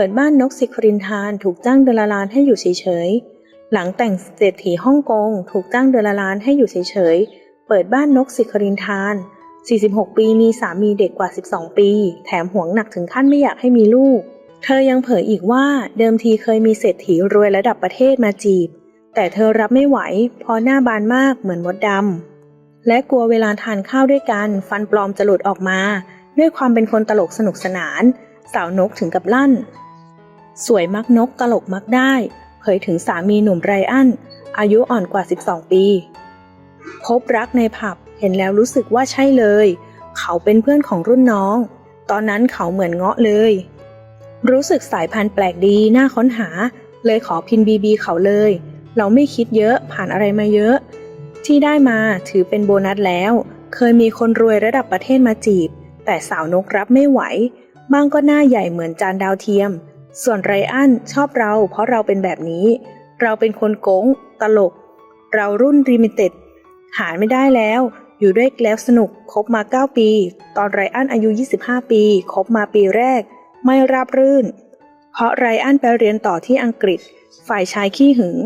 ปิดบ้านนกสิครินทานถูกจ้างเดือนละล้านให้อยู่เฉยๆ หลังแต่งเศรษฐีฮ่องกงถูกจ้างเดือนละล้านให้อยู่เฉยๆ เปิดบ้านนกสิครินทาน 46 ปีมีสามีเด็กกว่า 12 ปี แถมห่วงหนักถึงขั้นไม่อยากให้มีลูก เธอยังเผยอีกว่าเดิมทีเคยมีเศรษฐีรวยระดับประเทศมาจีบ แต่เธอรับไม่ไหวเพราะหน้าบานมากเหมือนมดดำและกลัวเวลาทานข้าวด้วยกัน ฟันปลอมจะหลุดออกมา ด้วยความเป็นคนตลกสนุกสนานสาวนกถึงกับลั่น สวยมักนกตลกมักได้ เผยถึงสามีหนุ่มไรอัน อายุอ่อนกว่า 12 ปี พบรักในผับเห็นแล้วรู้สึกว่าใช่เลย เขาเป็นเพื่อนของรุ่นน้อง ตอนนั้นเขาเหมือนเงาะเลย รู้สึกสายพันธุ์แปลกดีน่าค้นหา เลยขอพินบีบีเขาเลย เราไม่คิดเยอะผ่านอะไรมาเยอะ ที่ได้มาถือเป็นโบนัสแล้ว เคยมีคนรวยระดับประเทศมาจีบ แต่สาวนกรับไม่ไหว บ้างก็หน้าใหญ่เหมือนจานดาวเทียม ส่วนไรอันชอบเราเพราะเราเป็นแบบนี้ เราเป็นคนโกงตลก เรารุ่นริมิเต็ด หาไม่ได้แล้ว อยู่ด้วยแล้วสนุกคบมา 9 ปี ตอนไรอันอายุ 25 ปีคบมาปีแรก ไม่ราบรื่น เพราะไรอันไปเรียนต่อที่อังกฤษ ฝ่ายชายขี้หึง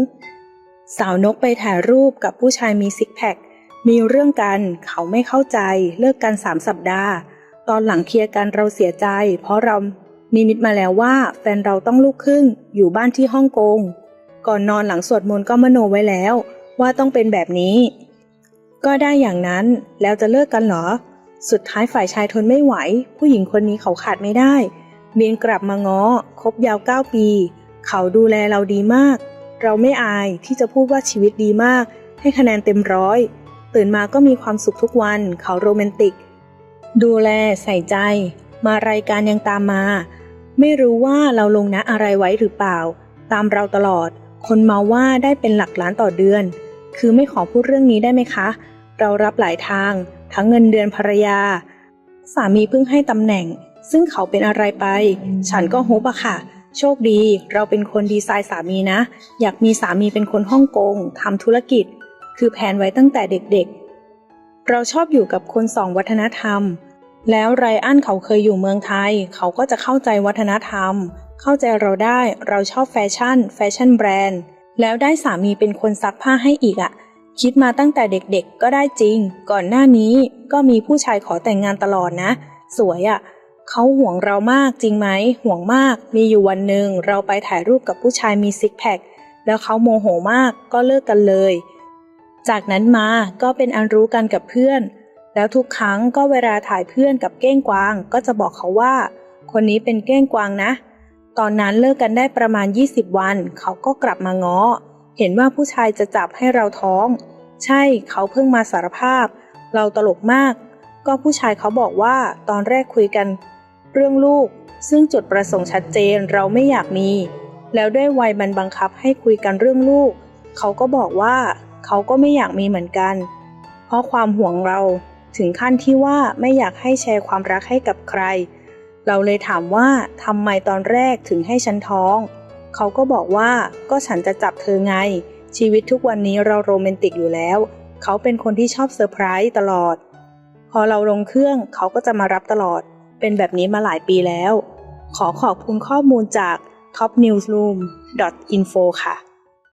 สาวนกไปถ่ายรูปกับผู้ชายมีซิกแพค มีเรื่องกันเขาไม่เข้าใจเลิกกันสามสัปดาห์ ตอนหลังเคลียร์กันเราเสียใจ เพราะเรา นิมิตมาแล้วว่าแฟนเราต้องลูกครึ่งอยู่บ้านที่ฮ่องกง ก่อนนอนหลังสวดมนต์ก็มโนไว้แล้ว ว่าต้องเป็นแบบนี้ ก็ได้อย่างนั้นแล้วจะเลิกกันเหรอ สุดท้ายฝ่ายชายทนไม่ไหว ผู้หญิงคนนี้เขาขาดไม่ได้บินกลับมาง้อคบยาว 9 ปี เขาดูแลเราดีมาก เราไม่อายที่จะพูดว่าชีวิตดีมาก ให้คะแนนเต็มร้อย ตื่นมาก็มีความสุขทุกวัน เขาโรแมนติก ดูแลใส่ใจ มารายการยังตามมา ไม่รู้ว่าเราลงนะอะไรไว้หรือเปล่า ตามเราตลอด คนมาว่าได้เป็นหลักล้านต่อเดือน คือไม่ขอพูดเรื่องนี้ได้ไหมคะ เรารับหลายทาง ทั้งเงินเดือนภรรยา สามีเพิ่งให้ตำแหน่ง ซึ่งเขาเป็นอะไรไป ฉันก็โฮปอะค่ะ โชคดี เราเป็นคนดีไซน์สามีนะ อยากมีสามีเป็นคนฮ่องกงทำธุรกิจ คือแผนไว้ตั้งแต่เด็กๆ เราชอบอยู่กับคนสองวัฒนธรรม แล้วไรอันเขาเคยอยู่เมืองไทย เขาก็จะเข้าใจวัฒนธรรม เข้าใจเราได้ เราชอบแฟชั่น แฟชั่นแบรนด์ แล้วได้สามีเป็นคนซักผ้าให้อีกอะคิดมาตั้งแต่เด็กๆ ก็ได้จริง ก่อนหน้านี้ก็มีผู้ชายขอแต่งงานตลอดนะ สวยอะ เขาห่วงเรามากจริงไหม ห่วงมาก มีอยู่วันหนึ่งเราไปถ่ายรูปกับผู้ชายมีซิกแพค แล้วเขาโมโหมาก ก็เลิกกันเลย จากนั้นมา ก็เป็นอันรู้กันกับเพื่อน แล้วทุกครั้งก็เวลาถ่ายเพื่อนกับเก้งกวาง ก็จะบอกเขาว่า คนนี้เป็นเก้งกวางนะ ตอนนั้นเลิกกันได้ประมาณ 20 วัน เขาก็กลับมาง้อ เห็นว่าผู้ชายจะจับให้เราท้อง ใช่เขาเพิ่งมาสารภาพ เราตลกมาก ก็ผู้ชายเขาบอกว่าตอนแรกคุยกัน เรื่องลูก ซึ่งจุดประสงค์ชัดเจนเราไม่อยากมี แล้วด้วยวัยมันบังคับให้คุยกันเรื่องลูก เขาก็บอกว่า เขาก็ไม่อยากมีเหมือนกัน เพราะความห่วงเรา ถึงขั้นที่ว่าไม่อยากให้แชร์ความรักให้กับใคร เราเลยถามว่าทำไมตอนแรกถึงให้ฉันท้อง เขาก็บอกว่าก็ฉันจะจับเธอไง ชีวิตทุกวันนี้เราโรแมนติกอยู่แล้ว เขาเป็นคนที่ชอบเซอร์ไพรส์ตลอด พอเราลงเครื่องเขาก็จะมารับตลอด เป็นแบบนี้มาหลายปีแล้ว ขอขอบคุณข้อมูลจาก topnewsroom.info ค่ะ